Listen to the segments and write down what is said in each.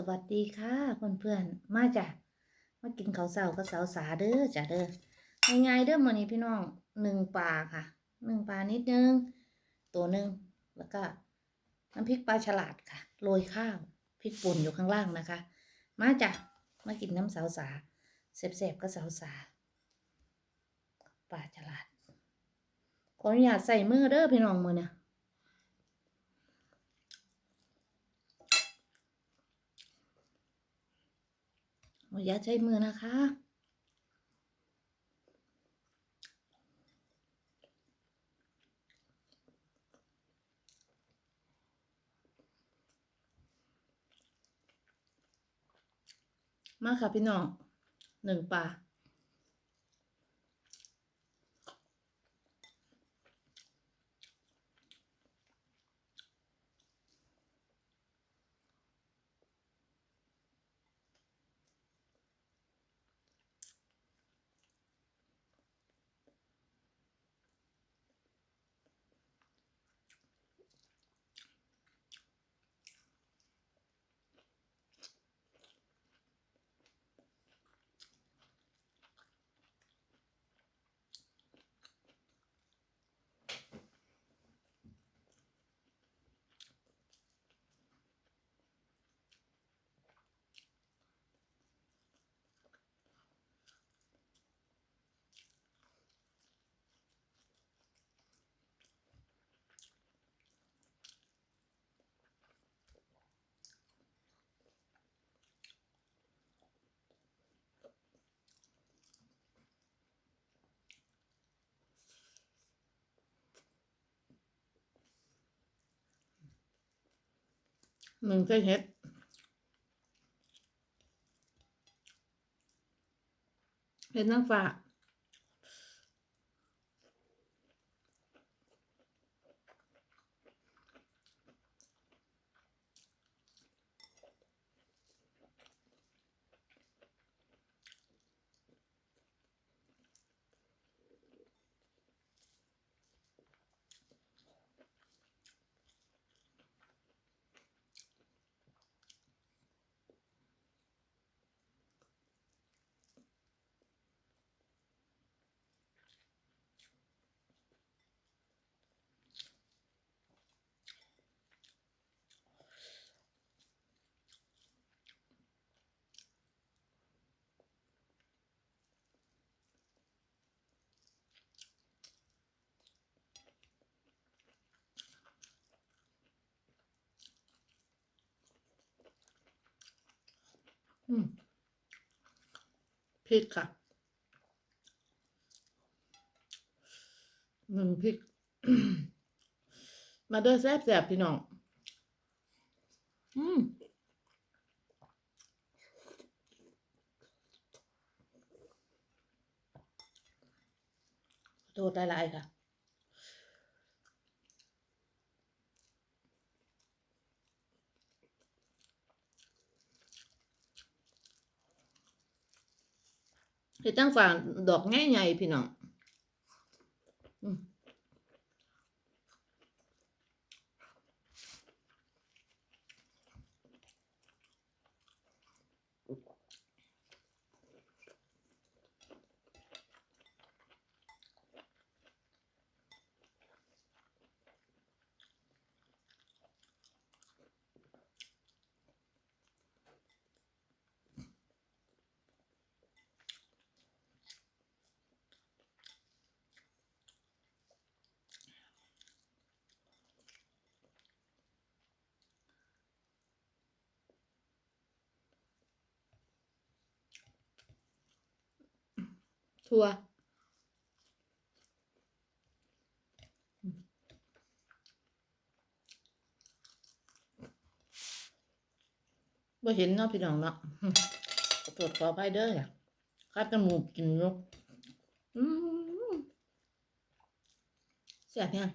สวัสดีค่ะเพื่อนๆมาจ้ะมากินข้าวเช้ากับสาวสาเด้อจ้ะเด้อง่ายๆเด้อมื้อนี้พี่น้องหนึ่งปลาค่ะหนึ่งปลานิดนึงตัวหนึ่งแล้วก็น้ำพริกปลาฉลาดค่ะโรยข้าวพริกป่นอยู่ข้างล่างนะคะ มาจ้ะมากินน้ำสาวสาเสบๆก็สาวสาปลาฉลาดขออนุญาตใส่มือเด้อพี่น้องมือเนี่ย อย่าใช้มือนะคะ มาค่ะพี่น้องหนึ่งปลา หนึ่งเส้นเฮ็ดเห็ดนางฟ้า พริกค่ะหนึ่งพริก มาเด้อแซ่บแซ่บพี่น้อง อืมโทษหลายๆค่ะ เห็ดตั้งฝางดอกง่ายใหญ่พี่น้อง อืมทัวบ่เห็นเนาะพี่น้องเนาะขอโทษขออภัยเด้อคัดจมูกกินยกอืมเสียเพียง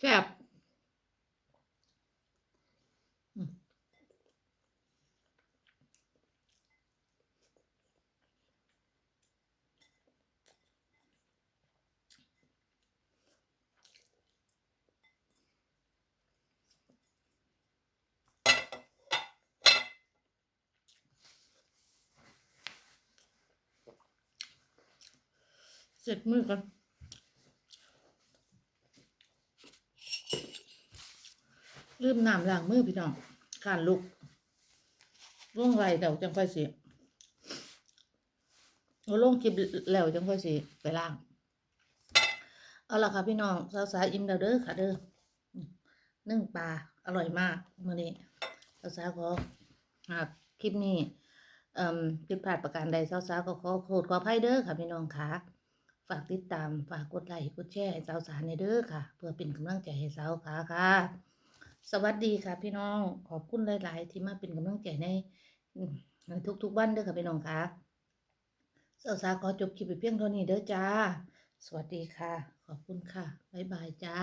แซ่บเสร็จมือกัน ลืมน้ำล้างมือพี่น้องการลุกล่วงไรเดี๋ยวจังค่อยสิเอาลงคลิปแล้วจังค่อยสิไปล้าง เอาละค่ะพี่น้องสาวสาอิ่มแล้วเด้อค่ะเด้ออืมนึ่งปลาอร่อยมากมื้อนี้สาวสาวขอหากคลิปนี้ผิดพลาดประการใดสาวสาวๆก็ขอโทษขออภัยเด้อค่ะพี่น้องค่ะฝากติดตามฝากกดไลค์กดแชร์ให้สาวสาวในเด้อค่ะ เพื่อเป็นกำลังใจให้สาวขาค่ะ สวัสดีค่ะพี่น้องขอบคุณหลาย ๆ ที่มาเป็นกำลังใจในทุก ๆ วันเด้อค่ะพี่น้องค่ะสาวสาวขอจบคลิปไปเพียงเท่านี้เด้อจ้า สวัสดีค่ะ ขอบคุณค่ะ บ๊ายบายจ้า